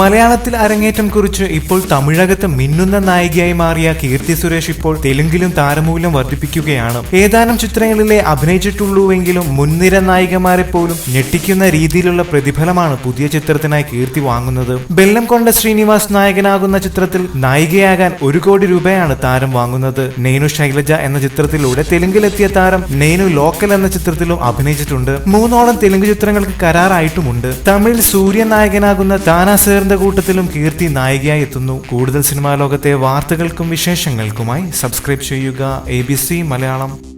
മലയാളത്തിൽ അരങ്ങേറ്റം കുറിച്ച് ഇപ്പോൾ തമിഴകത്ത് മിന്നുന്ന നായികയായി മാറിയ കീർത്തി സുരേഷ് ഇപ്പോൾ തെലുങ്കിലും താരമൂല്യം വർദ്ധിപ്പിക്കുകയാണ്. ഏതാനും ചിത്രങ്ങളിലെ അഭിനയിച്ചിട്ടുള്ളൂവെങ്കിലും മുൻനിര നായികമാരെ പോലും ഞെട്ടിക്കുന്ന രീതിയിലുള്ള പ്രതിഫലമാണ് പുതിയ ചിത്രത്തിനായി കീർത്തി വാങ്ങുന്നത്. ബെല്ലം കൊണ്ട ശ്രീനിവാസ് നായകനാകുന്ന ചിത്രത്തിൽ നായികയാകാൻ ഒരു കോടി രൂപയാണ് താരം വാങ്ങുന്നത്. നെയ്നു ശൈലജ എന്ന ചിത്രത്തിലൂടെ തെലുങ്കിലെത്തിയ താരം നെയ്നു ലോക്കൽ എന്ന ചിത്രത്തിലും അഭിനയിച്ചിട്ടുണ്ട്. മൂന്നോളം തെലുങ്ക് ചിത്രങ്ങൾക്ക് കരാറായിട്ടുമുണ്ട്. തമിഴിൽ സൂര്യ നായകനാകുന്ന താനാ സേറിന്റെ കൂട്ടത്തിലും കീർത്തി നായികയായി എത്തുന്നു. കൂടുതൽ സിനിമാ ലോകത്തെ വാർത്തകൾക്കും വിശേഷങ്ങൾക്കുമായി സബ്സ്ക്രൈബ് ചെയ്യുക എ മലയാളം.